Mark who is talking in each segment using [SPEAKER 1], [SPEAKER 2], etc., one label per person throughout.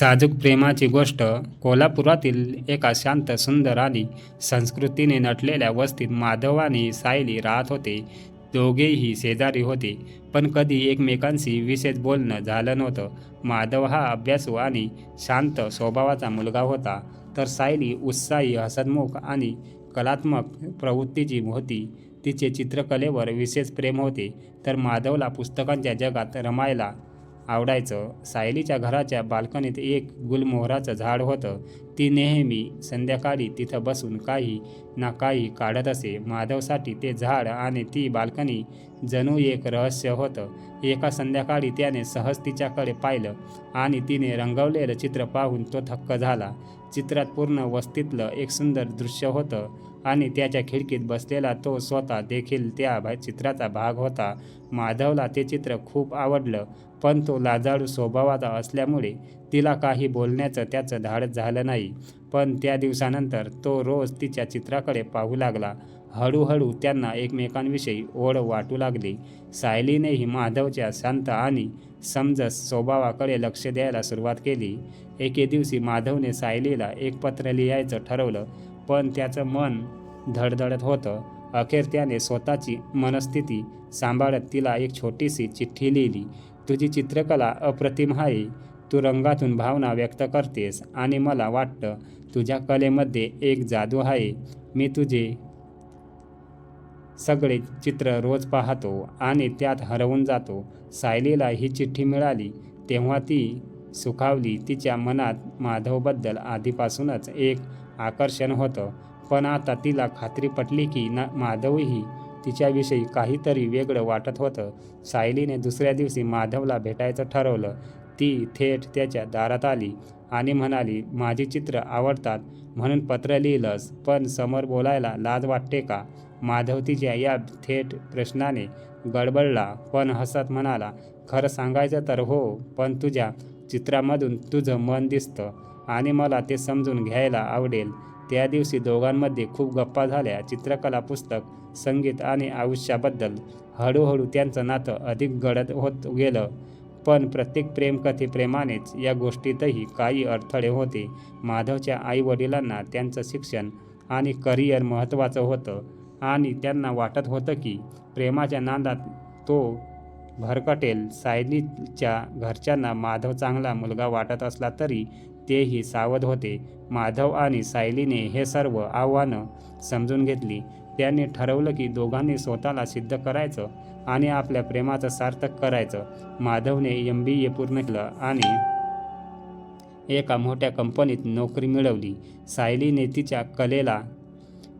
[SPEAKER 1] साजूक प्रेमाची गोष्ट कोल्हापुरातील एका शांत सुंदर आणि संस्कृतीने नटलेल्या वस्तीत माधव आणि सायली राहत होते. दोघेही शेजारी होते पण कधी एकमेकांशी विशेष बोलणं झालं नव्हतं. माधव हा अभ्यासू आणि शांत स्वभावाचा मुलगा होता तर सायली उत्साही हसतमुख आणि कलात्मक प्रवृत्तीची होती. तिचे चित्रकलेवर विशेष प्रेम होते तर माधवला पुस्तकांच्या जगात रमायला आवडायचं. सायलीच्या घराच्या बाल्कनीत एक गुलमोहराचं झाड होतं. ती नेहमी संध्याकाळी तिथं बसून काही ना काही काढत असे. माधवसाठी ते झाड आणि ती बाल्कनी जणू एक रहस्य होतं. एका संध्याकाळी त्याने सहज तिच्याकडे पाहिलं आणि तिने रंगवलेलं चित्र पाहून तो थक्क झाला. चित्रात पूर्ण वस्तीतलं एक सुंदर दृश्य होतं. आणि त्याच्या खिडकीत बसलेला तो स्वतः देखील त्या चित्राचा भाग होता. माधवला ते चित्र खूप आवडलं पण तो लाजाळू स्वभावाचा असल्यामुळे तिला काही बोलण्याचं त्याचं धाडस झालं नाही. पण त्या दिवसानंतर तो रोज तिच्या चित्राकडे पाहू लागला. हळूहळू त्यांना एकमेकांविषयी ओढ वाटू लागली. सायलीनेही माधवच्या शांत आणि समजस स्वभावाकडे लक्ष द्यायला सुरुवात केली. एके दिवशी माधवने सायलीला एक पत्र लिहायचं ठरवलं. पण त्याचं मन धडधडत होतं. अखेर त्याने स्वतःची मनस्थिती सांभाळत तिला एक छोटीशी चिठ्ठी लिहिली. तुझी चित्रकला अप्रतिम आहे. तू रंगातून भावना व्यक्त करतेस आणि मला वाटतं तुझ्या कलेमध्ये एक जादू आहे. मी तुझे सगळे चित्र रोज पाहतो आणि त्यात हरवून जातो. सायलीला ही चिठ्ठी मिळाली. तेव्हा ती सुखावली तिच्या मनात माधवबद्दल आधीपासूनच एक आकर्षण होतं. पण आता तिला खात्री पटली की ना माधवही तिच्याविषयी काहीतरी वेगळं वाटत होतं. सायलीने दुसऱ्या दिवशी माधवला भेटायचं ठरवलं. ती थेट त्याच्या दारात आली आणि म्हणाली माझी चित्र आवडतात म्हणून पत्र लिहिलंस पण समोर बोलायला लाज वाटते का माधव तिच्या या थेट प्रश्नाने गडबडला पण हसत म्हणाला खरं सांगायचं तर हो पण तुझ्या चित्रामधून तुझं मन दिसतं आणि मला ते समजून घ्यायला आवडेल. त्या दिवशी दोघांमध्ये खूप गप्पा झाल्या. चित्रकला पुस्तक संगीत आणि आयुष्याबद्दल. हळूहळू त्यांचं नातं अधिक गडद होत गेलं. पण प्रत्येक प्रेमकथेप्रेमानेच या गोष्टीतही काही अडथळे होते. माधवच्या आईवडिलांना त्यांचं शिक्षण आणि करिअर महत्त्वाचं होतं आणि त्यांना वाटत होतं की प्रेमाच्या नांदात तो भरकटेल सायलीच्या घरच्यांना माधव चांगला मुलगा वाटत असला तरी तेही सावध होते. माधव आणि सायलीने हे सर्व आव्हानं समजून घेतली. त्यांनी ठरवलं की दोघांनी स्वतःला सिद्ध करायचं आणि आपल्या प्रेमाचं सार्थक करायचं. माधवने एम बी ए पूर्ण केलं आणि एका मोठ्या कंपनीत नोकरी मिळवली. सायलीने तिच्या कलेला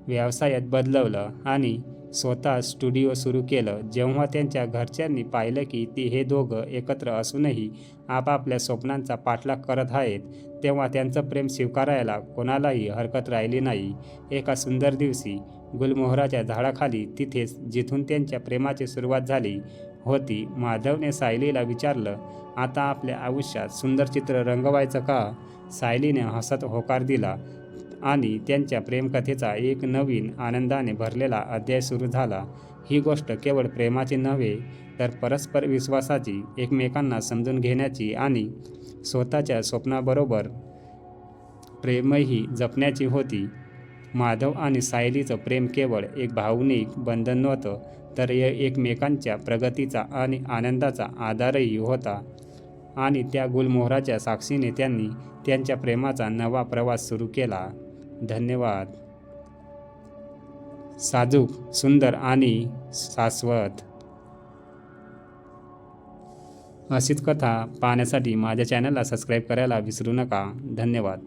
[SPEAKER 1] व्यवसायात बदलवलं आणि स्वतः स्टुडिओ सुरू केलं. जेव्हा त्यांच्या घरच्यांनी पाहिलं की ती हे दोघं एकत्र असूनही आपापल्या स्वप्नांचा पाठलाग करत आहेत तेव्हा त्यांचं प्रेम स्वीकारायला कोणालाही हरकत राहिली नाही. एका सुंदर दिवशी गुलमोहराच्या झाडाखाली तिथेच जिथून त्यांच्या प्रेमाची सुरुवात झाली होती माधवने सायलीला विचारलं आता आपल्या आयुष्यात सुंदर चित्र रंगवायचं का? सायलीने हसत होकार दिला आणि त्यांच्या प्रेमकथेचा एक नवीन आनंदाने भरलेला अध्याय सुरू झाला. ही गोष्ट केवळ प्रेमाची नव्हे तर परस्पर विश्वासाची एकमेकांना समजून घेण्याची आणि स्वतःच्या स्वप्नाबरोबर प्रेमही जपण्याची होती. माधव आणि सायलीचं प्रेम केवळ एक भावनिक बंधन नव्हतं तर हे एकमेकांच्या प्रगतीचा आणि आनंदाचा आधारही होता. आणि त्या गुलमोहराच्या साक्षीने त्यांनी त्यांच्या प्रेमाचा नवा प्रवास सुरू केला. धन्यवाद. साजूक सुंदर आणि शाश्वत. अशीच कथा पाहण्यासाठी माझ्या चॅनलला सबस्क्राईब करायला विसरू नका. धन्यवाद.